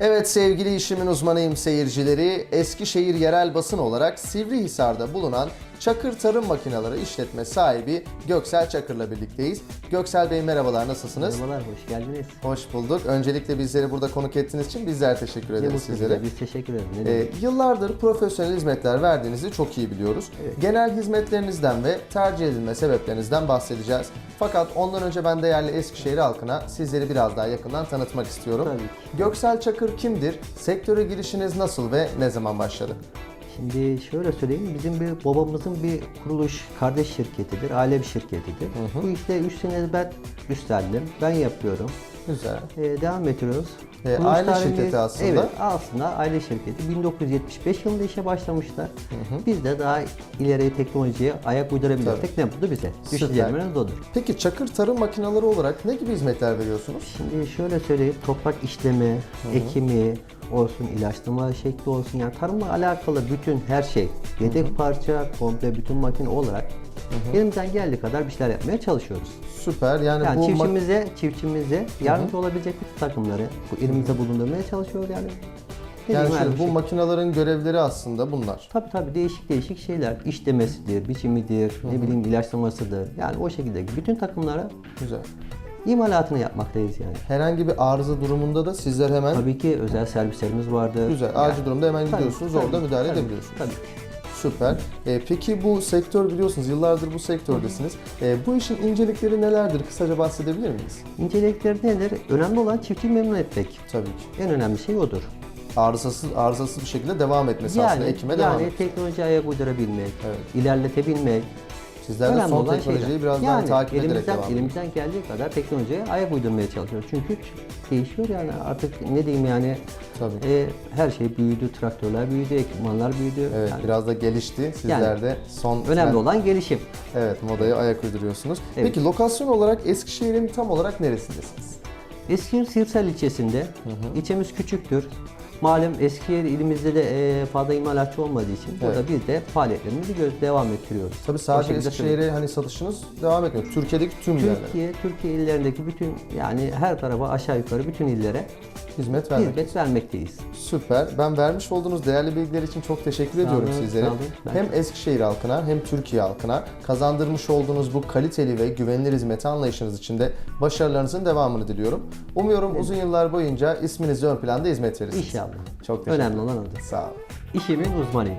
Evet sevgili işimin uzmanıyım seyircileri. Eskişehir yerel basın olarak Sivrihisar'da bulunan Çakır Tarım Makineleri işletme sahibi Göksel Çakır'la birlikteyiz. Göksel Bey merhabalar nasılsınız? Merhabalar, hoş geldiniz. Hoş bulduk. Öncelikle bizleri burada konuk ettiğiniz için bizler teşekkür Ne ederiz sizlere. Biz teşekkür ederiz. Ee, yıllardır profesyonel hizmetler verdiğinizi çok iyi biliyoruz. Genel hizmetlerinizden ve tercih edilme sebeplerinizden bahsedeceğiz. Fakat ondan önce ben değerli Eskişehir halkına sizleri biraz daha yakından tanıtmak istiyorum. Tabii. Göksel Çakır kimdir? Sektöre girişiniz nasıl ve ne zaman başladı? Şimdi şöyle söyleyeyim, bizim bir babamızın bir kuruluş kardeş şirketidir, aile bir şirketidir. Bu işte 3 sene ben üstlendim, ben yapıyorum. Güzel. Ee, devam ediyoruz. Ee, Kuruluş aile şirketi aslında. Evet, aslında aile şirketi. 1975 yılında işe başlamışlar. Biz de daha ileri teknolojiye ayak uydurabilirsek ne mutlu bize. Süper. Düşüncelerimiz odur. Peki Çakır Tarım Makineleri olarak ne gibi hizmetler veriyorsunuz? Şimdi şöyle söyleyeyim, toprak işlemi, ekimi olsun, ilaçlama şekli olsun yani tarımla alakalı bütün her şey, yedek parça, komple bütün makine olarak elimizden geldiği kadar bir şeyler yapmaya çalışıyoruz. Süper. Yani, Yani bu çiftçimize, çiftçimize yardımcı olabilecek bütün takımları bu elimizde bulundurmaya çalışıyoruz yani. Yani şöyle, bu şey. makinelerin görevleri aslında bunlar. Tabii tabii değişik değişik şeyler. İşlemesidir, biçimidir, ne bileyim ilaçlamasıdır. Yani o şekilde bütün takımlara Güzel. imalatını yapmaktayız yani. Herhangi bir arıza durumunda da sizler hemen Tabii ki özel servislerimiz vardır. Güzel. Yani- Acil durumda hemen Tabii, gidiyorsunuz, tabii, orada müdahale tabii, edebiliyorsunuz. Tabii. Süper. Ee, peki bu sektör biliyorsunuz yıllardır bu sektördesiniz. Ee, bu işin incelikleri nelerdir? Kısaca bahsedebilir miyiz? İncelikleri nedir? Önemli olan çiftçiyi memnun etmek. Tabii ki. En önemli şey odur. Arızasız, arızasız bir şekilde devam etmesi aslında Yani, ekime devam yani etmesi. teknolojiye ayak uydurabilmek, Evet. ilerletebilmek. Sizler de son teknolojiyi şeyler. biraz daha yani takip ederek elimizden, devam ediyorsunuz. elimizden geldiği kadar teknolojiye ayak uydurmaya çalışıyoruz. Çünkü değişiyor yani artık ne diyeyim yani Tabii. e, her şey büyüdü, traktörler büyüdü, ekipmanlar büyüdü. Evet, Yani biraz da gelişti. Sizler Yani de son önemli trend- olan gelişim. Evet, modaya ayak uyduruyorsunuz. Evet. Peki lokasyon olarak Eskişehir'in tam olarak neresindesiniz? Eskişehir Sirsel ilçesinde. İlçemiz küçüktür. Malum Eskişehir ilimizde de e, fazla imalatçı olmadığı için burada biz de faaliyetlerimizi gö- devam ettiriyoruz. Tabii O sadece şekilde Eskişehir'e hani satışınız devam etmiyor. Türkiye'deki tüm yerlere Türkiye, Türkiye illerindeki bütün yani her tarafa aşağı yukarı bütün illere hizmet vermek. hizmet vermekteyiz. Süper. Ben vermiş olduğunuz değerli bilgiler için çok teşekkür ediyorum olun, sizlere. sağ olun. Hem Eskişehir halkına hem Türkiye halkına kazandırmış olduğunuz bu kaliteli ve güvenilir hizmeti anlayışınız için de başarılarınızın devamını diliyorum. Umuyorum uzun yıllar boyunca isminizi ön planda hizmet verirsiniz. İnşallah. Çok teşekkür Önemli olan odur. Sağ olun. İşimin uzmanıyım.